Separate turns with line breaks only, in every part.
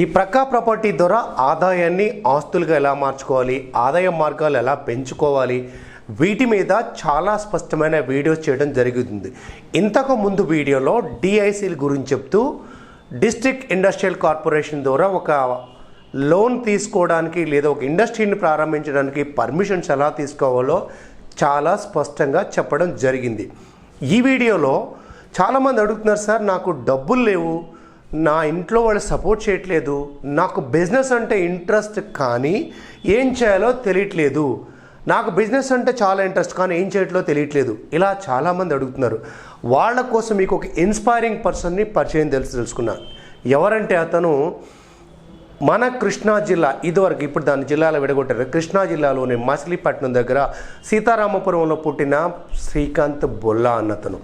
ఈ ప్రక్కా ప్రాపర్టీ ద్వారా ఆదాయాన్ని ఆస్తులుగా ఎలా మార్చుకోవాలి ఆదాయ మార్గాలు ఎలా పెంచుకోవాలి వీటి మీద చాలా స్పష్టమైన వీడియోస్ చేయడం జరుగుతుంది ఇంతకు ముందు వీడియోలో డిఐసీల గురించి చెప్తూ డిస్ట్రిక్ట్ ఇండస్ట్రియల్ కార్పొరేషన్ ద్వారా ఒక లోన్ తీసుకోవడానికి లేదా ఒక ఇండస్ట్రీని ప్రారంభించడానికి పర్మిషన్స్ ఎలా తీసుకోవాలో చాలా స్పష్టంగా చెప్పడం జరిగింది. ఈ వీడియోలో చాలామంది అడుగుతున్నారు సార్ నాకు డబ్బులు లేవు నా ఇంట్లో వాళ్ళు సపోర్ట్ చేయట్లేదు నాకు బిజినెస్ అంటే ఇంట్రెస్ట్ కానీ ఏం చేయాలో తెలియట్లేదు. నాకు బిజినెస్ అంటే చాలా ఇంట్రెస్ట్ కానీ ఏం చేయట్లో తెలియట్లేదు. ఇలా చాలామంది అడుగుతున్నారు. వాళ్ళ కోసం మీకు ఒక ఇన్స్పైరింగ్ పర్సన్ని పరిచయం తెలుసు తెలుసుకున్నాను ఎవరంటే అతను? మన కృష్ణా జిల్లా ఇదివరకు ఇప్పుడు దాని జిల్లాలో విడగొట్టారు. కృష్ణా జిల్లాలోని మచిలీపట్నం దగ్గర సీతారామపురంలో పుట్టిన శ్రీకాంత్ బొల్లా అన్నతను.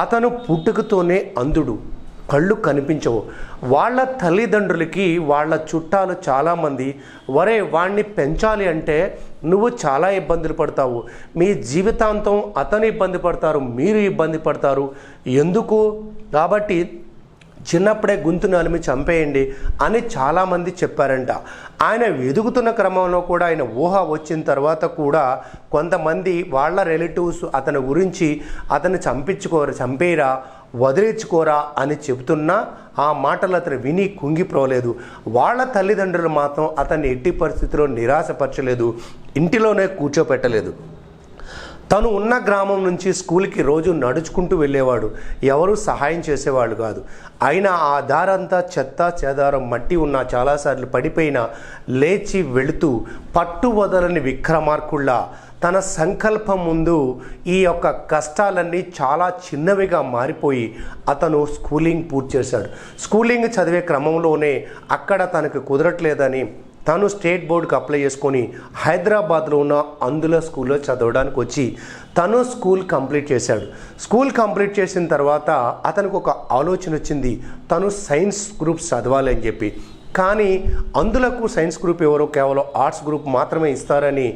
అతను పుట్టుకతోనే అంధుడు. కళ్ళు కనిపించవు. వాళ్ళ తల్లిదండ్రులకి వాళ్ళ చుట్టాలు చాలామంది వరే వాణ్ణి పెంచాలి అంటే నువ్వు చాలా ఇబ్బందులు పడతావు. మీ జీవితాంతం అతను ఇబ్బంది పడతారు మీరు ఇబ్బంది పడతారు. ఎందుకు? కాబట్టి చిన్నప్పుడే గొంతు నలిమి చంపేయండి అని చాలామంది చెప్పారంట. ఆయన ఎదుగుతున్న క్రమంలో కూడా ఆయన ఊహ వచ్చిన తర్వాత కూడా కొంతమంది వాళ్ళ రిలేటివ్స్ అతని గురించి అతన్ని చంపించుకోరు చంపేరా వదిలించుకోరా అని చెబుతున్నా ఆ మాటలు అతను విని కుంగిపోలేదు. వాళ్ళ తల్లిదండ్రులు మాత్రం అతన్ని ఎట్టి పరిస్థితిలో నిరాశపరచలేదు. ఇంటిలోనే కూర్చోపెట్టలేదు. తను ఉన్న గ్రామం నుంచి స్కూల్కి రోజు నడుచుకుంటూ వెళ్ళేవాడు. ఎవరు సహాయం చేసేవాళ్ళు కాదు. అయినా ఆ దారంతా చెత్త చెదారం మట్టి ఉన్న చాలాసార్లు పడిపోయిన లేచి వెళుతూ పట్టు వదలని విక్రమార్కుల్లా తన సంకల్పం ముందు ఈ యొక్క కష్టాలన్నీ చాలా చిన్నవిగా మారిపోయి అతను స్కూలింగ్ పూర్తి చేశాడు. స్కూలింగ్ చదివే క్రమంలోనే అక్కడ తనకు కుదరట్లేదని తను స్టేట్ బోర్డుకి అప్లై చేసుకొని హైదరాబాద్లో ఉన్న అందుల స్కూల్లో చదవడానికి వచ్చి తను స్కూల్ కంప్లీట్ చేశాడు. స్కూల్ కంప్లీట్ చేసిన తర్వాత అతనికి ఒక ఆలోచన వచ్చింది. తను సైన్స్ గ్రూప్ చదవాలి అని చెప్పి. కానీ అందులకు సైన్స్ గ్రూప్ ఎవరో కేవలం ఆర్ట్స్ గ్రూప్ మాత్రమే ఇస్తారని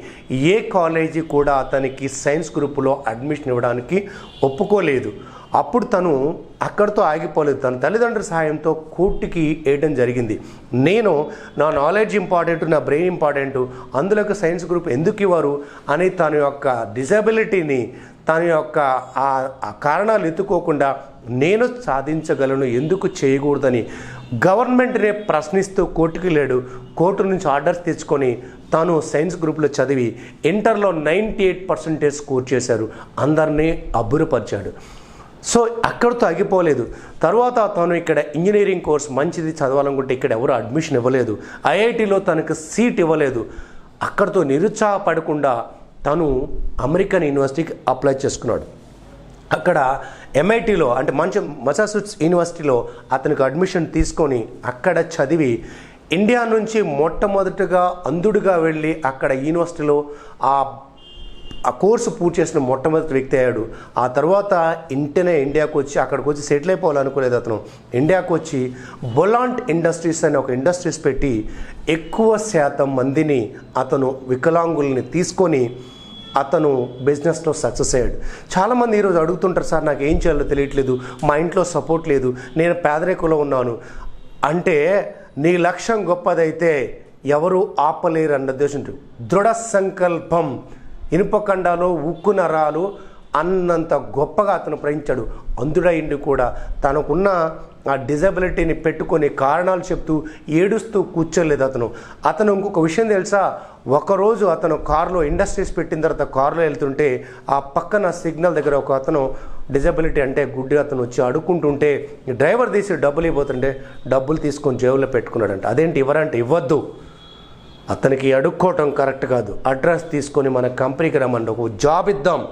ఏ కాలేజీ కూడా అతనికి సైన్స్ గ్రూపులో అడ్మిషన్ ఇవ్వడానికి ఒప్పుకోలేదు. అప్పుడు తను అక్కడితో ఆగిపోలేదు. తన తల్లిదండ్రుల సహాయంతో కోర్టుకి వేయడం జరిగింది. నేను నా నాలెడ్జ్ ఇంపార్టెంట్ నా బ్రెయిన్ ఇంపార్టెంట్ అందులోకి సైన్స్ గ్రూప్ ఎందుకు ఇవ్వరు అని తన యొక్క డిజబిలిటీని తన యొక్క ఆ ఆ కారణాలు ఎత్తుకోకుండా నేను సాధించగలను ఎందుకు చేయకూడదని గవర్నమెంట్నే ప్రశ్నిస్తూ కోర్టుకి లేడు. కోర్టు నుంచి ఆర్డర్స్ తెచ్చుకొని తాను సైన్స్ గ్రూప్లో చదివి ఇంటర్లో నైంటీ ఎయిట్ పర్సెంటేజ్ స్కోర్ చేశారు. అందరినీ అబ్బురపరిచాడు. సో అక్కడితో ఆగిపోలేదు. తర్వాత తను ఇక్కడ ఇంజనీరింగ్ కోర్స్ మంచిది చదవాలనుకుంటే ఇక్కడ ఎవరు అడ్మిషన్ ఇవ్వలేదు. ఐఐటిలో తనకు సీట్ ఇవ్వలేదు. అక్కడితో నిరుత్సాహపడకుండా తను అమెరికన్ యూనివర్సిటీకి అప్లై చేసుకున్నాడు. అక్కడ ఎంఐటీలో అంటే మంచి మసాసూట్స్ యూనివర్సిటీలో అతనికి అడ్మిషన్ తీసుకొని అక్కడ చదివి ఇండియా నుంచి మొట్టమొదటిగా అంధుడిగా వెళ్ళి అక్కడ యూనివర్సిటీలో ఆ ఆ కోర్సు పూర్తి చేసిన మొట్టమొదటి వ్యక్తి అయ్యాడు. ఆ తర్వాత ఇంటనే ఇండియాకు వచ్చి అక్కడికి వచ్చి సెటిల్ అయిపోవాలనుకోలేదు అతను. ఇండియాకు వచ్చి బొలాంట్ ఇండస్ట్రీస్ అనే ఒక ఇండస్ట్రీస్ పెట్టి ఎక్కువ శాతం మందిని అతను వికలాంగుల్ని తీసుకొని అతను బిజినెస్లో సక్సెస్ అయ్యాడు. చాలామంది ఈరోజు అడుగుతుంటారు సార్ నాకు ఏం చేయాలో తెలియట్లేదు మా ఇంట్లో సపోర్ట్ లేదు నేను పేదరికంలో ఉన్నాను. అంటే నీ లక్ష్యం గొప్పదైతే ఎవరు ఆపలేరు అన్న ఉద్దేశం దృఢ సంకల్పం ఇనుపకండాలో ఉక్కు నరాలు అన్నంత గొప్పగా అతను ప్రయించాడు అందుడైండి కూడా తనకున్న ఆ డిజబిలిటీని పెట్టుకొని కారణాలు చెప్తూ ఏడుస్తూ కూర్చోలేదు అతను. అతను ఇంకొక విషయం తెలుసా? ఒకరోజు అతను కారులో ఇండస్ట్రీస్ పెట్టిన తర్వాత కారులో వెళ్తుంటే ఆ పక్కన సిగ్నల్ దగ్గర ఒక అతను డిజబిలిటీ అంటే గుడ్డి అతను వచ్చి అడుక్కుంటుంటే డ్రైవర్ తీసి డబ్బులు ఇవ్వబోతుంటే డబ్బులు తీసుకొని జేబులో పెట్టుకున్నాడంట. అదేంటి ఇవ్వరంటే ఇవ్వద్దు. అతనికి అడుక్కోవటం కరెక్ట్ కాదు. అడ్రస్ తీసుకొని మన కంపెనీకి రమ్మండి ఒక జాబ్ ఇద్దాం.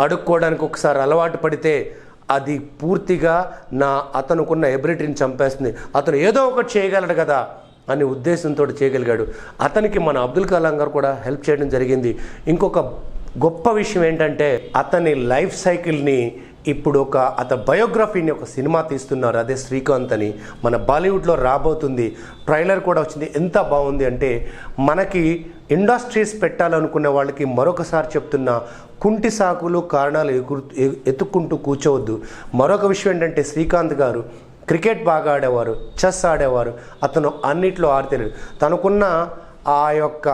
అడుక్కోవడానికి ఒకసారి అలవాటు పడితే అది పూర్తిగా నా అతనుకున్న ఎబిలిటీని చంపేస్తుంది. అతను ఏదో ఒకటి చేయగలడు కదా అనే ఉద్దేశంతో చేయగలిగాడు. అతనికి మన అబ్దుల్ కలాం గారు కూడా హెల్ప్ చేయడం జరిగింది. ఇంకొక గొప్ప విషయం ఏంటంటే అతని లైఫ్ సైకిల్ని ఇప్పుడు ఒక అత బయోగ్రఫీని ఒక సినిమా తీస్తున్నారు. అదే శ్రీకాంత్ అని. మన బాలీవుడ్లో రాబోతుంది. ట్రైలర్ కూడా వచ్చింది. ఎంత బాగుంది అంటే మనకి ఇండస్ట్రీస్ పెట్టాలనుకునే వాళ్ళకి మరొకసారి చెప్తున్నా కుంటి సాకులు కారణాలు ఎగురు ఎత్తుక్కుంటూ కూర్చోవద్దు. మరొక విషయం ఏంటంటే శ్రీకాంత్ గారు క్రికెట్ బాగా ఆడేవారు చెస్ ఆడేవారు అతను అన్నిట్లో ఆరితేలేడు తనకున్న ఆ యొక్క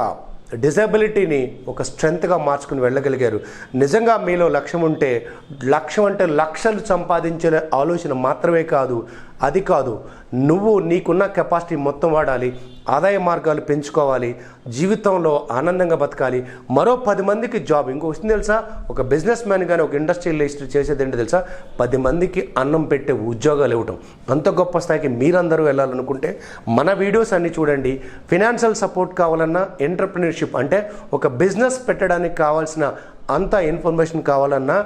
డిజబిలిటీని ఒక స్ట్రెంగ్త్గా మార్చుకుని వెళ్ళగలిగారు. నిజంగా మీలో లక్ష్యం ఉంటే లక్ష్యం అంటే లక్షలు సంపాదించే ఆలోచన మాత్రమే కాదు. అది కాదు నువ్వు నీకున్న కెపాసిటీ మొత్తం వాడాలి ఆదాయ మార్గాలు పెంచుకోవాలి జీవితంలో ఆనందంగా బతకాలి. మరో పది మందికి జాబ్ ఇంకో వస్తుంది తెలుసా? ఒక బిజినెస్ మ్యాన్ కానీ ఒక ఇండస్ట్రియలిస్ట్ చేసేది ఏంటో తెలుసా? పది మందికి అన్నం పెట్టే ఉద్యోగాలు ఇవ్వటం. అంత గొప్ప స్థాయికి మీరందరూ వెళ్ళాలనుకుంటే మన వీడియోస్ అన్ని చూడండి. ఫినాన్షియల్ సపోర్ట్ కావాలన్నా ఎంటర్ప్రినర్షిప్ అంటే ఒక బిజినెస్ పెట్టడానికి కావాల్సిన అంత ఇన్ఫర్మేషన్ కావాలన్నా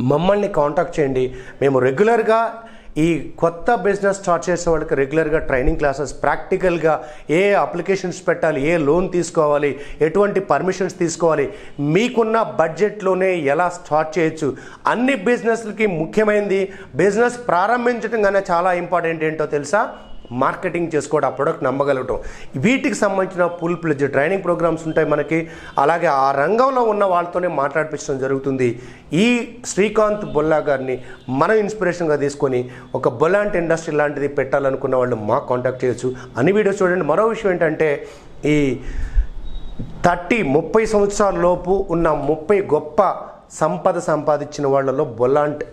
మమ్మల్ని కాంటాక్ట్ చేయండి. మేము రెగ్యులర్గా ఈ కొత్త బిజినెస్ స్టార్ట్ చేసే వాళ్ళకి రెగ్యులర్గా ట్రైనింగ్ క్లాసెస్ ప్రాక్టికల్గా ఏ అప్లికేషన్స్ పెట్టాలి ఏ లోన్ తీసుకోవాలి ఎటువంటి పర్మిషన్స్ తీసుకోవాలి మీకున్న బడ్జెట్లోనే ఎలా స్టార్ట్ చేయొచ్చు అన్ని బిజినెస్లకి ముఖ్యమైనది బిజినెస్ ప్రారంభించడం కానీ చాలా ఇంపార్టెంట్ ఏంటో తెలుసా? మార్కెటింగ్ చేసుకోవడం ఆ ప్రొడక్ట్ నమ్మగలగటం. వీటికి సంబంధించిన ఫుల్ ప్లెజ్ ట్రైనింగ్ ప్రోగ్రామ్స్ ఉంటాయి మనకి. అలాగే ఆ రంగంలో ఉన్న వాళ్ళతోనే మాట్లాడిపించడం జరుగుతుంది. ఈ శ్రీకాంత్ బొల్లా గారిని మనం ఇన్స్పిరేషన్గా తీసుకొని ఒక బొల్లాంటి ఇండస్ట్రీ లాంటిది పెట్టాలనుకున్న వాళ్ళు మాకు కాంటాక్ట్ చేయొచ్చు. అని వీడియో చూడండి. మరో విషయం ఏంటంటే ఈ థర్టీ ముప్పై సంవత్సరాల లోపు ఉన్న ముప్పై గొప్ప సంపద సంపాదించిన వాళ్ళలో బొలాంట్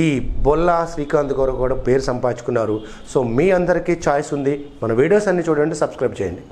ఈ బొల్లా శ్రీకాంత్ గారు కూడా పేరు సంపాదించుకున్నారు. సో మీ అందరికీ ఛాయిస్ ఉంది. మన వీడియోస్ అన్ని చూడండి సబ్స్క్రైబ్ చేయండి.